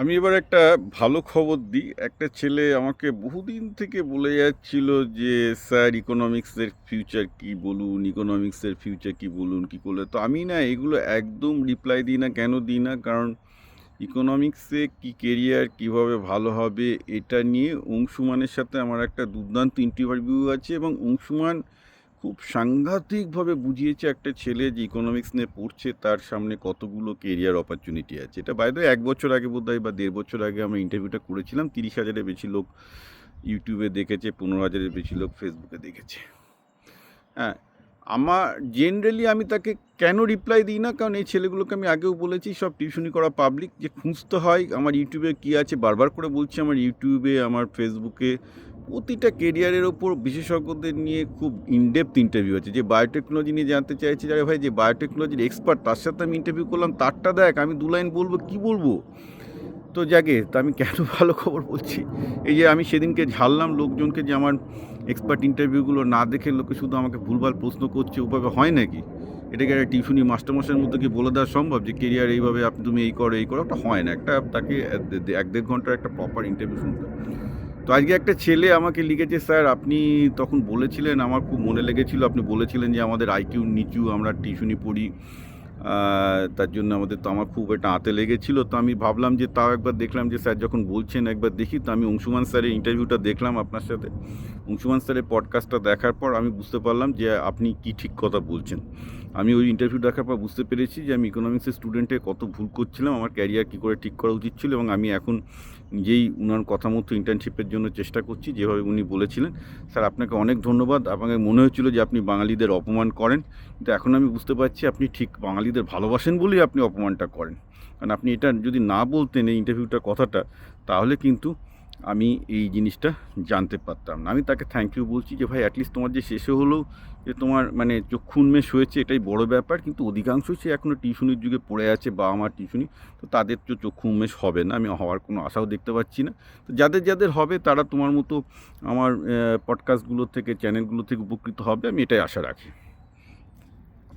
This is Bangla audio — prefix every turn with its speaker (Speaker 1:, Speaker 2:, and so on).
Speaker 1: আমি এবার একটা ভালো খবর দিই। একটা ছেলে আমাকে বহুদিন থেকে বলে যাচ্ছিল যে, স্যার ইকোনমিক্সের ফিউচার কি বলুন? ইকোনমিক্সের ফিউচার কি বলুন? কি করলে? তো আমি না এগুলো একদম রিপ্লাই দিই না, কেন দিই না? কারণ ইকোনমিক্সে কি কেরিয়ার কীভাবে ভালো হবে, এটা নিয়ে অংশুমানের সাথে আমার একটা দুর্দান্ত ইন্টারভিউ আছে এবং অংশুমান খুব সাংঘাতিকভাবে বুঝিয়েছে একটা ছেলে যে ইকোনমিক্স নিয়ে পড়ছে, তার সামনে কতগুলো কেরিয়ার অপরচুনিটি আছে। এটা বাইরে এক বছর আগে বোধ হয় বা দেড় বছর আগে আমরা ইন্টারভিউটা করেছিলাম, তিরিশ হাজারের বেশি লোক ইউটিউবে দেখেছে, পনেরো হাজারের বেশি লোক ফেসবুকে দেখেছে। হ্যাঁ আমার জেনারেলি আমি তাকে কেন রিপ্লাই দিই না? কারণ এই ছেলেগুলোকে আমি আগেও বলেছি, সব টিউশনি করা পাবলিক যে খুঁজতে হয়, আমার ইউটিউবে কী আছে, বারবার করে বলছি, আমার ইউটিউবে আমার ফেসবুকে প্রতিটা কেরিয়ারের ওপর বিশেষজ্ঞদের নিয়ে খুব ইনডেপথ ইন্টারভিউ আছে। যে বায়োটেকনোলজি নিয়ে জানতে চাইছি যারা ভাই যে বায়োটেকনোলজির এক্সপার্ট তার সাথে আমি ইন্টারভিউ করলাম, তারটা দেখ, আমি দু লাইন বলব, কি বলব? তো যাকে, তা আমি কেন ভালো খবর বলছি? এই যে আমি সেদিনকে ঝাড়লাম লোকজনকে যে আমার এক্সপার্ট ইন্টারভিউগুলো না দেখে লোকে শুধু আমাকে ভুলভাল প্রশ্ন করছে, ওভাবে হয় নাকি? এটাকে একটা টিউশনি মাস্টারমশাইয়ের মধ্যে কি বলে দেওয়া সম্ভব যে কেরিয়ার এইভাবে আপনি তুমি এই করো এই করো, ওটা হয় না। একটা তাকে এক দেড় ঘণ্টার একটা প্রপার ইন্টারভিউ শুনতে। তো আজকে একটা ছেলে আমাকে লিখেছে, স্যার, আপনি তখন বলেছিলেন, আমার খুব মনে লেগেছিল, আপনি বলেছিলেন যে আমাদের আইকিউ নিচু, আমরা টিউশনি পড়ি। তার জন্য আমাদের তো আমার খুব এটা আঁতে লেগেছিল। তো আমি ভাবলাম যে তাও একবার দেখলাম যে স্যার যখন বলছেন একবার দেখি, তো আমি অংশুমান স্যারের ইন্টারভিউটা দেখলাম আপনার সাথে। অংশুমান স্যারের পডকাস্টটা দেখার পর আমি বুঝতে পারলাম যে আপনি কি ঠিক কথা বলছেন। আমি ওই ইন্টারভিউ দেখার পর বুঝতে পেরেছি যে আমি ইকোনমিক্সের স্টুডেন্টে কত ভুল করছিলাম, আমার ক্যারিয়ার কী করে ঠিক করা উচিত ছিল এবং আমি এখন নিজেই উনার কথা মতো ইন্টার্নশিপের জন্য চেষ্টা করছি, যেভাবে উনি বলেছিলেন। স্যার, আপনাকে অনেক ধন্যবাদ। আপনাকে মনে হয়েছিল যে আপনি বাঙালিদের অপমান করেন। কিন্তু এখন আমি বুঝতে পারছি আপনি ঠিক বাঙালিদের ভালোবাসেন বলেই আপনি অপমানটা করেন। কারণ আপনি এটা যদি না বলতেন এই ইন্টারভিউটার কথাটা, তাহলে কিন্তু আমি এই জিনিসটা জানতে পারতাম না। আমি তাকে থ্যাংক ইউ বলছি যে, ভাই অ্যাটলিস্ট তোমার যে শেষে হলেও যে তোমার মানে চক্ষু উন্মেষ হয়েছে, এটাই বড় ব্যাপার। কিন্তু অধিকাংশই সে এখনও টিউশনির যুগে পড়ে আছে বা আমার টিউশনি, তো তাদের তো চক্ষু উন্মেষ হবে না। আমি হওয়ার কোনো আশাও দেখতে পাচ্ছি না। তো যাদের যাদের হবে, তারা তোমার মতো আমার পডকাস্টগুলো থেকে চ্যানেলগুলো থেকে উপকৃত হবে, আমি এটাই আশা রাখি।